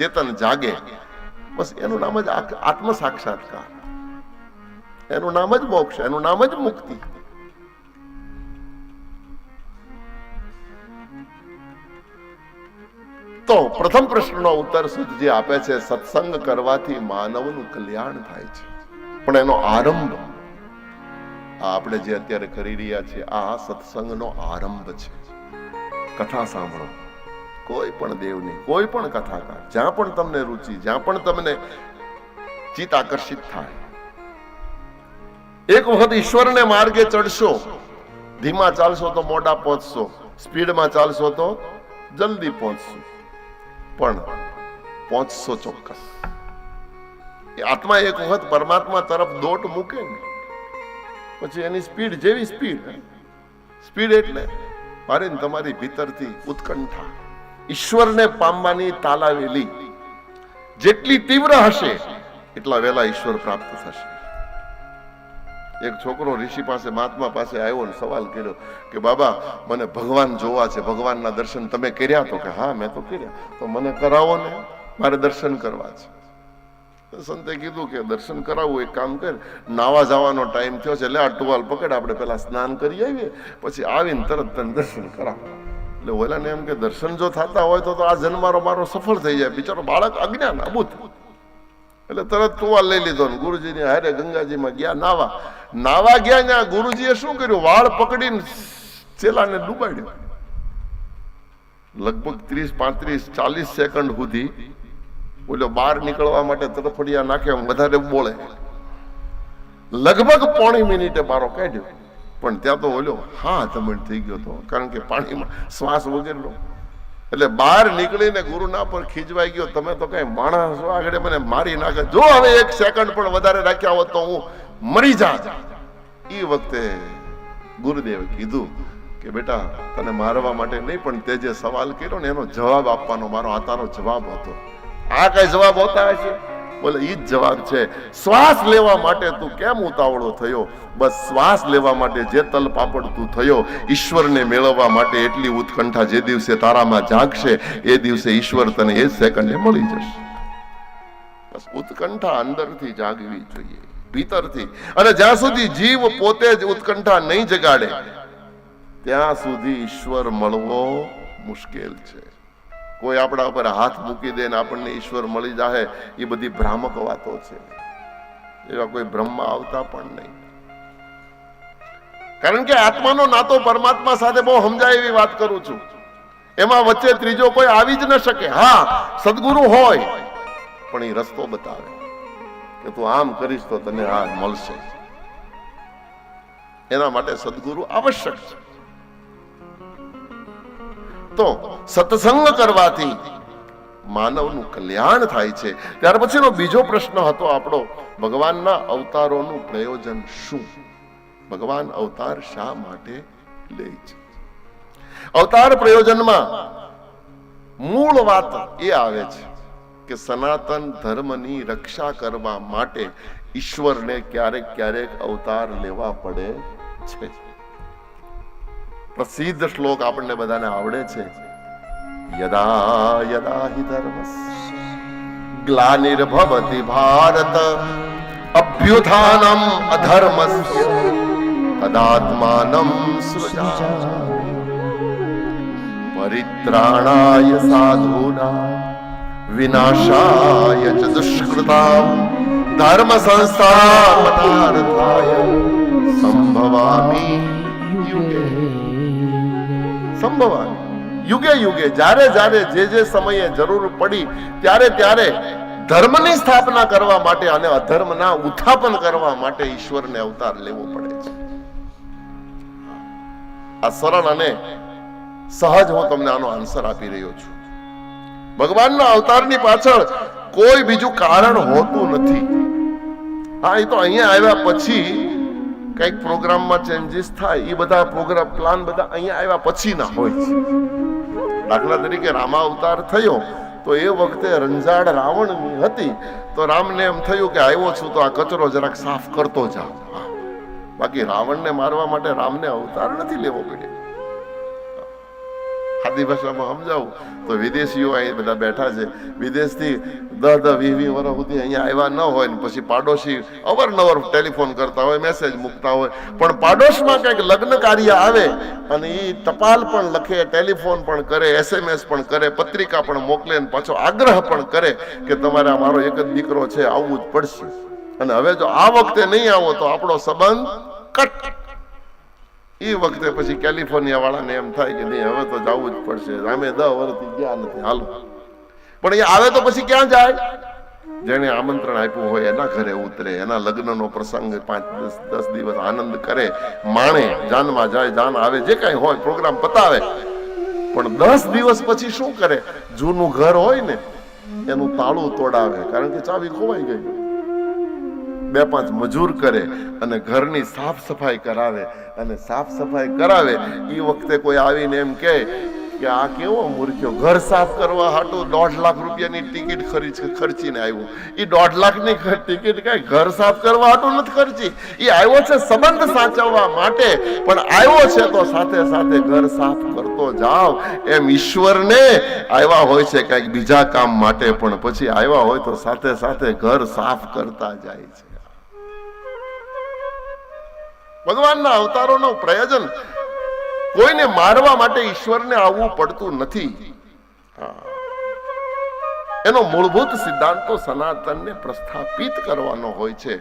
ચેતન જાગે. બસ એનું નામ જ આત્મ સાક્ષાત્કાર એનું નામ જ મોક્ષ, એનું નામ જ મુક્તિ. તો પ્રથમ પ્રશ્નનો ઉત્તર સુધજી આપે છે, સત્સંગ કરવાથી માનવનું કલ્યાણ થાય છે. પણ એનો આરંભ, આ આપણે જે અત્યારે કરી રહ્યા છીએ, આ સત્સંગનો આરંભ છે. કથા સાંભળો. કોઈ પણ દેવની, કોઈ પણ કથાકાર, જ્યાં પણ તમને રુચિ, જ્યાં પણ તમને ચિત્ત આકર્ષિત થાય. એક વખત ઈશ્વરને માર્ગે ચડશો, ધીમા ચાલશો તો મોડા પહોંચશો, સ્પીડમાં ચાલશો તો જલ્દી પહોંચશો. પણ પહોંચશો ચોક્કસ. આત્મા એક વખત પરમાત્મા તરફ દોટ મૂકે ને, પછી એની સ્પીડ જેવી સ્પીડ સ્પીડ એટલે મારે તમારી ભીતરથી ઉત્કંઠા. ઈશ્વરને પામવાની તાલાવેલી. જેટલી તીવ્ર હશે, એટલા વહેલા ઈશ્વર પ્રાપ્ત થશે. એક છોકરો ઋષિ પાસે, મહાત્મા પાસે આવ્યો ને સવાલ કર્યો કે, બાબા, મને ભગવાન જોવા છે, ભગવાનના દર્શન તમે કર્યા તો? કે, હા, મેં તો કર્યા. તો મને કરાવો ને, મારે દર્શન કરવા છે. સંતે કીધું કે, દર્શન કરાવવું એક કામ કર. નાવા જવાનો ટાઈમ થયો છે એટલે આ ટુવાલ પકડ, આપણે પેલા સ્નાન કરી આવીએ, પછી આવીને તરત તને દર્શન કરાવ. એટલે ઓલાને એમ કે દર્શન જો થતા હોય તો આ જન્મારો મારો સફળ થઈ જાય. બિચારો બાળક અજ્ઞાન અબૂત એટલે તરત ટુવાલ લઈ લીધો ને ગુરુજીની હારે ગંગાજીમાં ગયા નાવા. નાવા ગયા ત્યાં ગુરુજીએ શું કર્યું? વાળ પકડીને ચેલાને ડૂબાડ્યો. લગભગ ત્રીસ, પાંત્રીસ, ચાલીસ સેકન્ડ સુધી ઓલો બહાર નીકળવા માટે તરફડિયા નાખે વધારે બોલે. લગભગ પોણી મિનિટે મારો કાઢ્યો. પણ ત્યાં તો ઓલો હા તમણ થઈ ગયો હતો. કારણ કે પાણીમાં શ્વાસ વગેરેનો એટલે બહાર નીકળીને ગુરુના પર ખીજવાઈ ગયો. તમે તો કઈ માણસ આગળ મને મારી નાખે. જો હવે એક સેકન્ડ પણ વધારે રાખ્યા હોત તો હું મરી જા એ વખતે ગુરુદેવે કીધું કે બેટા, તને મારવા માટે નહીં, પણ તે જે સવાલ કર્યો ને એનો જવાબ આપવાનો મારો આ તારો જવાબ હતો. આ કઈ જવાબ હોતા હશે? બોલે, ઈ જ જવાબ છે, શ્વાસ લેવા માટે તું કેમ ઉતાવળો થયો? બસ શ્વાસ લેવા માટે જે તલ પાપડ તું થયો, ઈશ્વરને મેળવવા માટે એટલી ઉત્કંઠા જે દિવસે તારામાં જાગશે, એ દિવસે ઈશ્વર તને એ સેકન્ડે મળી જશે. બસ ઉત્કંઠા અંદરથી જાગવી જોઈએ, ભીતરથી. અને જ્યાં સુધી જીવ પોતે જ ઉત્કંઠા નહીં જગાડે, ત્યાં સુધી ઈશ્વર મળવો મુશ્કેલ છે. કોઈ આપણા ઉપર હાથ મૂકી દે ને આપણને ઈશ્વર મળી જાય એ બધી ભ્રામક વાતો છે. એવા કોઈ બ્રહ્મા આવતા પણ નહીં. કારણ કે આત્માનો નાતો પરમાત્મા સાથે બહુ સમજાય એવી વાત કરું છું. એમાં વચ્ચે ત્રીજો કોઈ આવી જ ન શકે. હા, સદગુરુ હોય, પણ એ રસ્તો બતાવે કે તું આમ કરીશ તો તને આ મળશે. એના માટે સદગુરુ આવશ્યક છે. તો સત્સંગ કરવાથી માનવનું કલ્યાણ થાય છે. ત્યાર પછીનો બીજો પ્રશ્ન હતો આપણો, ભગવાનના અવતારોનું પ્રયોજન શું? ભગવાન અવતાર શા માટે લે છે? અવતાર પ્રયોજનમાં મૂળ વાત એ આવે છે કે સનાતન ધર્મની રક્ષા કરવા માટે ઈશ્વરને ક્યારેક ક્યારેક અવતાર લેવા પડે છે. પ્રસિદ્ધ શ્લોક આપણને બધાને આવડે છે. યદા યદા હિ ધર્મસ ગ્લાનિર્ભવતિ ભારત અભ્યુથાનમ અધર્મસ્ય. તદાત્માનમ સૃજા પરિત્રાણાય સાધુના. વિનાશાય ચ દુષ્કૃતા ધર્મ સંસ્થાપનાર્થાય સંભવામી સંભવામી યુગે યુગે, જ્યારે જ્યારે જે જે સમયે જરૂર પડી, ત્યારે ત્યારે ધર્મની સ્થાપના કરવા માટે અને અધર્મના ઉત્થાપન કરવા માટે ઈશ્વરને અવતાર લેવો પડે છે. આ સરળ અને સહજ હું તમને આનો આન્સર આપી રહ્યો છું. ભગવાનના અવતારની પાછળ કોઈ બીજું કારણ હોતું નથી. હા, એ તો અહીંયા આવ્યા પછી કંઈક પ્રોગ્રામમાં ચેન્જીસ થાય એ બધા પ્રોગ્રામ પ્લાન બધા અહીંયા આવ્યા પછી ના હોય. દાખલા તરીકે રામા અવતાર થયો, તો એ વખતે રંજાડ રાવણની હતી, તો રામને એમ થયું કે આવ્યો છું, તો આ કચરો જરાક સાફ કરતો જાઉં બાકી રાવણને મારવા માટે રામને અવતાર નથી લેવો પડ્યો. સાદી ભાષામાં સમજાવું? તો વિદેશીઓ અહીં બધા બેઠા છે. વિદેશથી દસ દસ વીસ વીસ વર્ષ સુધી અહીંયા આવ્યા ન હોય ને પછી પાડોશી અવારનવાર ટેલિફોન કરતા હોય, મેસેજ મૂકતા હોય. પણ પાડોશમાં કંઈક લગ્ન કાર્ય આવે અને એ ટપાલ પણ લખે, ટેલિફોન પણ કરે, એસએમએસ પણ કરે, પત્રિકા પણ મોકલે ને પાછો આગ્રહ પણ કરે કે તમારે મારો એક જ દીકરો છે, આવવું જ પડશે. અને હવે જો આ વખતે નહીં આવો તો આપણો સંબંધ કટ. એ વખતે પછી કેલિફોર્નિયા વાળાને એમ થાય કે નહીં, હવે તો જવું જ પડશે. અમે દસ વર્ષથી ગયા નથી, હાલો. પણ એ આવે તો પછી ક્યાં જાય? જેને આમંત્રણ આપ્યું હોય એના ઘરે ઉતરે, એના લગ્નનો પ્રસંગ પાંચ દસ દસ દિવસ આનંદ કરે, માણે, જાનમાં જાય, જાન આવે, જે કાંઈ હોય, પ્રોગ્રામ પતાવે. પણ દસ દિવસ પછી શું કરે? જૂનું ઘર હોય ને, એનું તાળું તોડાવે, કારણ કે ચાવી ખોવાઈ ગઈ. બે પાંચ મજૂર કરે અને ઘરની સાફ સફાઈ કરાવે અને સાફ સફાઈ કરાવે એ વખતે કોઈ આવીને એમ કહે કે આ કેવો મૂર્ખ્યો ઘર સાફ કરવા હાટું દોઢ લાખ રૂપિયાની ટિકિટ ખરીચ, ખર્ચીને આવ્યો. એ દોઢ લાખની ટિકિટ કાંઈ ઘર સાફ કરવા હાટું નથી ખર્ચી. એ આવ્યો છે સંબંધ સાચવવા માટે, પણ આવ્યો છે તો સાથે સાથે ઘર સાફ કરતો જાવ. એમ ઈશ્વરને આવ્યા હોય છે કંઈક બીજા કામ માટે, પણ પછી આવ્યા હોય તો સાથે સાથે ઘર સાફ કરતા જાય છે. ભગવાનના અવતારોનો પ્રયોજન કોઈને મારવા માટે ઈશ્વરને આવવું પડતું નથી. એનો મૂળભૂત સિદ્ધાંતો સનાતનને પ્રસ્થાપિત કરવાનો હોય છે.